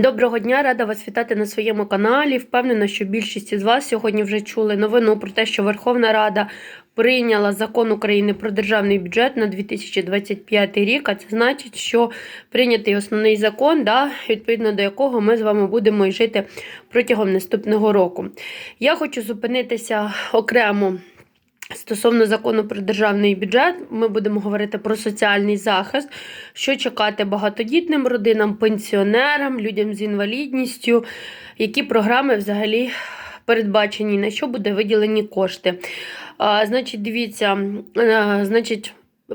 Доброго дня, рада вас вітати на своєму каналі. Впевнена, що більшість із вас сьогодні вже чули новину про те, що Верховна Рада прийняла закон України про державний бюджет на 2025 рік. А це значить, що прийнятий основний закон, да, відповідно до якого ми з вами будемо і жити протягом наступного року. Я хочу зупинитися окремо. Стосовно закону про державний бюджет, ми будемо говорити про соціальний захист, що чекати багатодітним родинам, пенсіонерам, людям з інвалідністю, які програми взагалі передбачені, на що буде виділені кошти. А, Значить, дивіться, е, значить. е,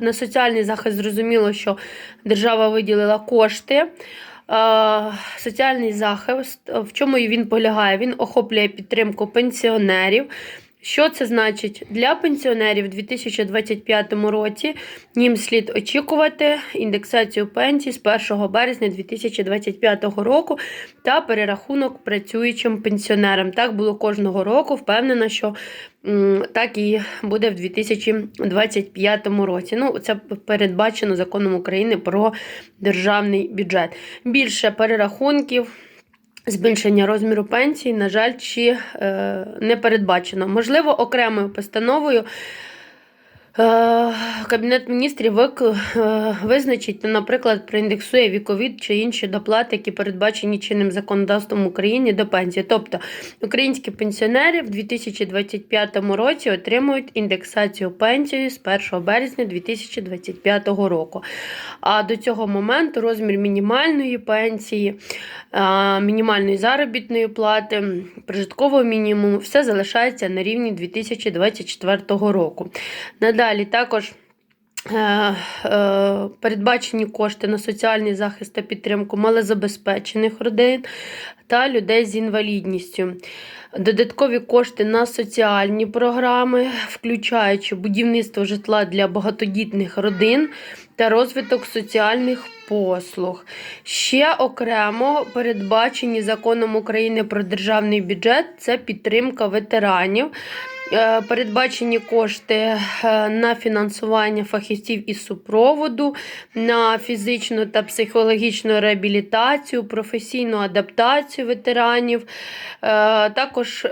На соціальний захист зрозуміло, що держава виділила кошти. Соціальний захист, в чому він полягає? Він охоплює підтримку пенсіонерів, що це значить для пенсіонерів у 2025 році? Їм слід очікувати індексацію пенсій з 1 березня 2025 року та перерахунок працюючим пенсіонерам. Так було кожного року. Впевнена, що так і буде в 2025 році. Ну, це передбачено законом України про державний бюджет. Більше перерахунків. Збільшення розміру пенсій, на жаль, чи е, не передбачено. Можливо, окремою постановою Кабінет міністрів е, визначить, наприклад, проіндексує вікові чи інші доплати, які передбачені чинним законодавством України до пенсії. Тобто українські пенсіонери в 2025 році отримують індексацію пенсії з 1 березня 2025 року. А до цього моменту розмір мінімальної пенсії, е, мінімальної заробітної плати, прожиткового мінімуму все залишається на рівні 2024 року. Надалі також. е, е, Передбачені кошти на соціальний захист та підтримку малозабезпечених родин та людей з інвалідністю. Додаткові кошти на соціальні програми, включаючи будівництво житла для багатодітних родин та розвиток соціальних послуг. Ще окремо передбачені законом України про державний бюджет це підтримка ветеранів. Е, Передбачені кошти е, на фінансування фахівців із супроводу, на фізичну та психологічну реабілітацію, професійну адаптацію ветеранів. Е, Також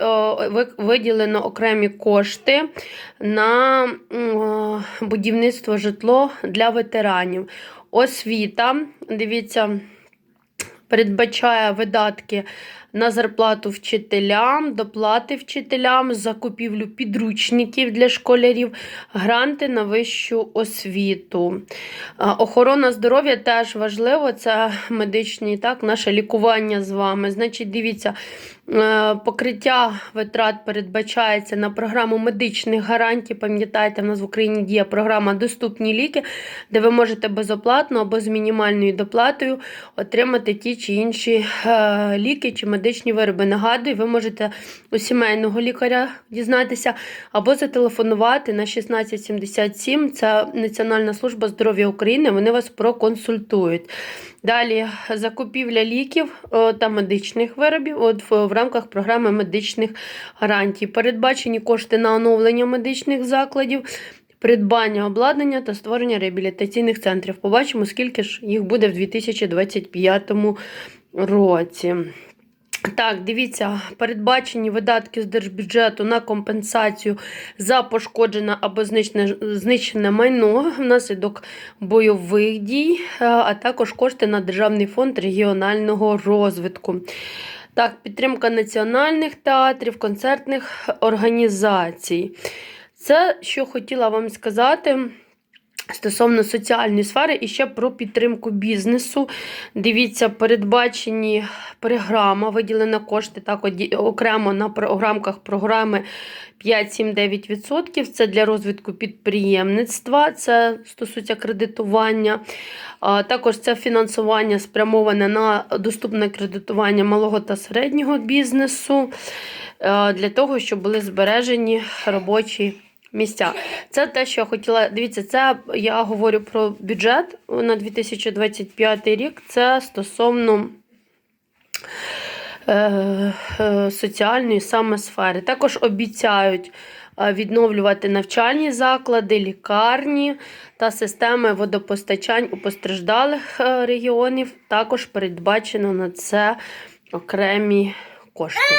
виділено окремі кошти на будівництво житло для ветеранів. Освіта, дивіться, передбачає видатки на зарплату вчителям, доплати вчителям, закупівлю підручників для школярів, гранти на вищу освіту. Охорона здоров'я теж важливо, це медичні, так, наше лікування з вами. Значить, дивіться, е, покриття витрат передбачається на програму медичних гарантій. Пам'ятаєте, в нас в Україні діє програма Доступні ліки, де ви можете безоплатно або з мінімальною доплатою отримати ті чи інші е, ліки чи медичні вироби. Нагадую, ви можете у сімейного лікаря дізнатися або зателефонувати на 1677. Це Національна служба здоров'я України. Вони вас проконсультують. Далі закупівля ліків е, та медичних виробів от в рамках програми медичних гарантій. Передбачені кошти на оновлення медичних закладів. Придбання обладнання та створення реабілітаційних центрів. Побачимо, скільки ж їх буде в 2025 році. Так, дивіться, передбачені видатки з держбюджету на компенсацію за пошкоджене або знищене, майно внаслідок бойових дій, е, а також кошти на Державний фонд регіонального розвитку. Так, підтримка національних театрів, концертних організацій. Це, що хотіла вам сказати. Стосовно соціальної сфери і ще про підтримку бізнесу. Дивіться, передбачені програма, виділена кошти так, окремо на програмках програми 5-7-9%. Це для розвитку підприємництва, це стосується кредитування. Також це фінансування спрямоване на доступне кредитування малого та середнього бізнесу для того, щоб були збережені робочі місця. Це те, що я хотіла. Дивіться, це я говорю про бюджет на 2025 рік. Це стосовно е, е, соціальної саме сфери. Також обіцяють е, відновлювати навчальні заклади, лікарні та системи водопостачань у постраждалих регіонів. Також передбачено на це окремі кошти.